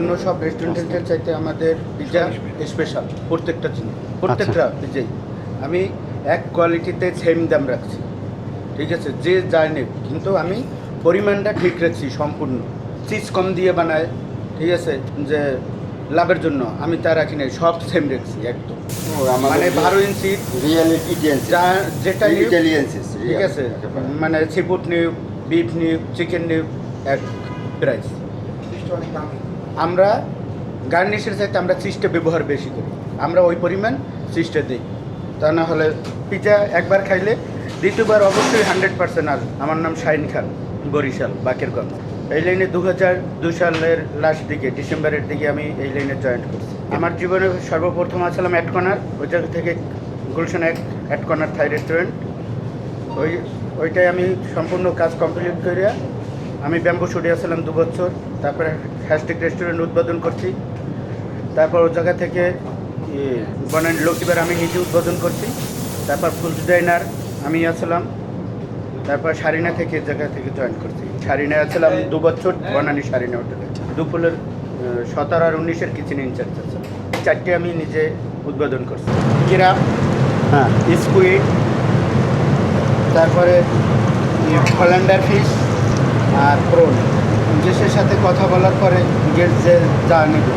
অন্য সব রেস্টুরেন্টের চাইতে আমাদের পিজা স্পেশাল প্রত্যেকটা জিনিস। প্রত্যেকটা পিজাই আমি এক কোয়ালিটিতে সেম দাম রাখছি। ঠিক আছে? যে যায় নেব কিন্তু আমি পরিমাণটা ঠিক রাখছি সম্পূর্ণ। চিজ কম দিয়ে বানায় ঠিক আছে? যে লাভের জন্য আমি তা রাখি নাই সব সেম রাখছি একদম। মানে বারো ইঞ্চি রিয়েলিটি যা যেটা ঠিক আছে? মানে seafood new beef new chicken new এক প্রাইস আমরা গার্নিশের চাইতে আমরা চিজটা ব্যবহার বেশি করি। আমরা ওই পরিমাণ চিজটা দিই। তা না হলে পিজা একবার খাইলে দ্বিতীয়বার অবশ্যই হান্ড্রেড পার্সেন্ট আর আমার নাম শাহিন খান, বরিশাল, বাকেরগঞ্জ। এই লাইনে দু হাজার দু সালের লাস্ট দিকে, ডিসেম্বরের দিকে আমি এই লাইনে জয়েন করছি। আমার জীবনে সর্বপ্রথম আসলাম অ্যাড কর্নার ওই জায়গা থেকে গুলশান এক অ্যাড কর্নার থাই রেস্টুরেন্ট ওই, ওইটাই আমি সম্পূর্ণ কাজ কমপ্লিট করিয়া আমি ব্যাম্বু শুটে আসলাম দু বছর, তারপরে হ্যাশটেক রেস্টুরেন্ট উদ্বোধন করছি। তারপর ওই জায়গা থেকে বনান লকিবার আমি নিজে উদ্বোধন করছি। তারপর ফুল ডিজাইনার আমি আসলাম। তারপর সারিনা থেকে জায়গা থেকে জয়েন করছি। সারিনায় আসলাম দু বছর বনানি সারিনা হোটেলে। দুপুরের সতেরো আর উনিশের কিচেন ইনচার্জ আছে। চারটে আমি নিজে উদ্বোধন করছি। কিরাম হ্যাঁ স্কুইড তারপরে হল্যান্ডার ফিশ আর প্রোন গেসের সাথে কথা বলার পরে গেট যে যা নেবে।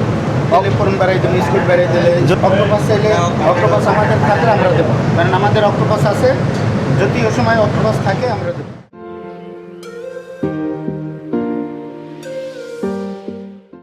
অক্টোপন বেড়াই দিলে স্কুল বাড়াই দিলে অক্টোপাস এলে অক্টোপাস আমাদের থাকলে আমরা দেবো। কারণ আমাদের অক্টোপাস আছে যদি ও সময় অক্টোপাস থাকে, আমরা দেবো।